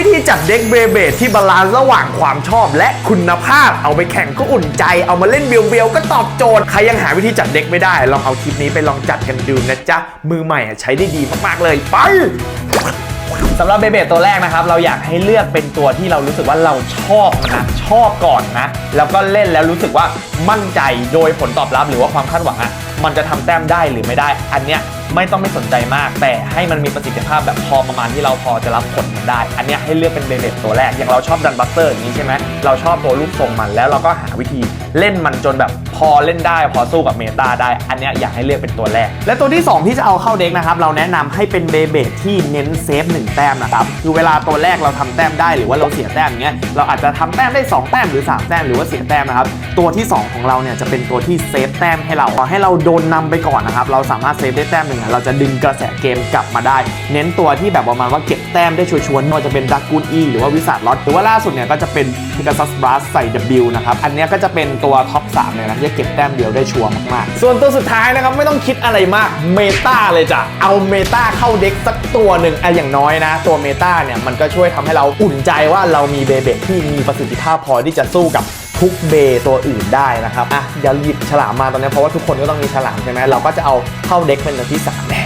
วิธีจัดเด็กเบเบดที่บาลานซ์ระหว่างความชอบและคุณภาพ เอาไปแข่งก็อุ่นใจ เอามาเล่นเบียวๆก็ตอบโจทย์ ใครยังหาวิธีจัดเด็กไม่ได้ ลองเอาคลิปนี้ไปลองจัดกันดูนะจ๊ะ มือใหม่อะใช้ได้ดีมากๆเลย ไป สำหรับเบเบตัวแรกนะครับ เราอยากให้เลือกเป็นตัวที่เรารู้สึกว่าเราชอบนะชอบก่อนนะ แล้วก็เล่นแล้วรู้สึกว่ามั่นใจโดยผลตอบรับหรือว่าความคาดหวังอะมันจะทำแต้มได้หรือไม่ได้ อันเนี้ยไม่ต้องไม่สนใจมาก แต่ให้มันมีประสิทธิภาพแบบพอประมาณที่เราพอจะรับผลมันได้ อันเนี้ยให้เลือกเป็นเบเบตัวแรก อย่างเราชอบดันบัสเตอร์อย่างนี้ใช่ไหมเราชอบตัวรูปทรงมันแล้วเราก็หาวิธีเล่นมันจนแบบ อเล่นได้พอสู้กับเมตาได้ อันเนี้ยอยากให้เลือกเป็นตัวแรก และตัวที่ 2 ที่จะเอาเข้าเด็กนะครับ เราแนะนำให้เป็นเบเบดที่เน้นเซฟ1แต้มนะครับ คือเวลาตัวแรกเราทำแต้มได้หรือว่าเราเสียแต้มอย่างเงี้ย เราอาจจะทำแต้มได้ 2 แต้มหรือ 3 แต้มหรือว่าเสียแต้มนะครับ ตัวที่ 2 ของเราเนี่ยจะเป็นตัวที่เซฟแต้มให้เราขอให้เราโดนนำไปก่อนนะครับ เราสามารถเซฟได้แต้มหนึ่งอะเราจะดึงกระแสเกมกลับมาได้ เน้นตัวที่แบบประมาณว่าเก็บแต้มได้ชัวร์ๆไม่ว่าจะเป็นดักกูนอีหรือว่าวิสัทล็อตหรือว่าล่าสุดเนี่ยก็จะเป็นพิกาซัสบรัสใส่ W นะครับ อันเนี้ยก็จะเป็นตัวท็อป3เลยนะเก็บแต้มเดียวได้ชัวร์มากๆ ส่วนตัวสุดท้ายนะครับไม่ต้องคิดอะไรมากเมตาเลยจ้ะเอาเมตาเข้าเด็กสักตัวหนึ่งอะอย่างน้อยนะ ตัวเมตาเนี่ยมันก็ช่วยทำให้เราอุ่นใจว่าเรามีเบเบที่มีประสิทธิภาพพอที่จะสู้กับทุกเบตัวอื่นได้นะครับอะอย่าหยิบฉลามมาตอนนี้เพราะว่าทุกคนก็ต้องมีฉลามใช่ไหมเราก็จะเอาเข้าเด็กเป็นตัวที่สามแน่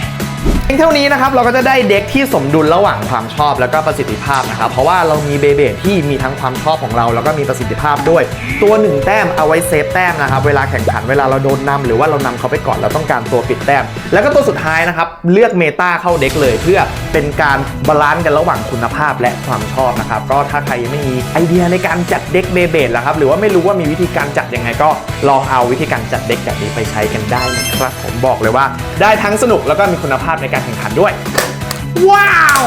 เพียงเท่านี้นะครับเราก็จะได้เด็กที่สมดุลระหว่างความชอบแล้วก็ประสิทธิภาพนะครับเพราะว่าเรามีเบเบที่มีทั้งความชอบของเรา แล้วก็มีประสิทธิภาพด้วย ตัวหนึ่งแต้มเอาไว้เซฟแต้มนะครับเวลาแข่งขันเวลาเราโดนนำหรือว่าเรานำเขาไปก่อนเราต้องการตัวปิดแต้ม แล้วก็ตัวสุดท้ายนะครับเลือกเมตาเข้าเด็กเลย เพื่อเป็นการบาลานซ์กันระหว่างคุณภาพและความชอบนะครับก็ถ้าใครยังไม่มีไอเดียในการจัดเด็กเบเบนะครับหรือว่าไม่รู้ว่ามีวิธีการจัดยังไงก็ลองเอาวิธีการจัดเด็กแบบนี้ไปใช้กันได้นะครับ ผมบอกเลยว่า ได้ทั้งสนุกแล้วก็มีคุณภาพในการแข่งขันด้วย ว้าว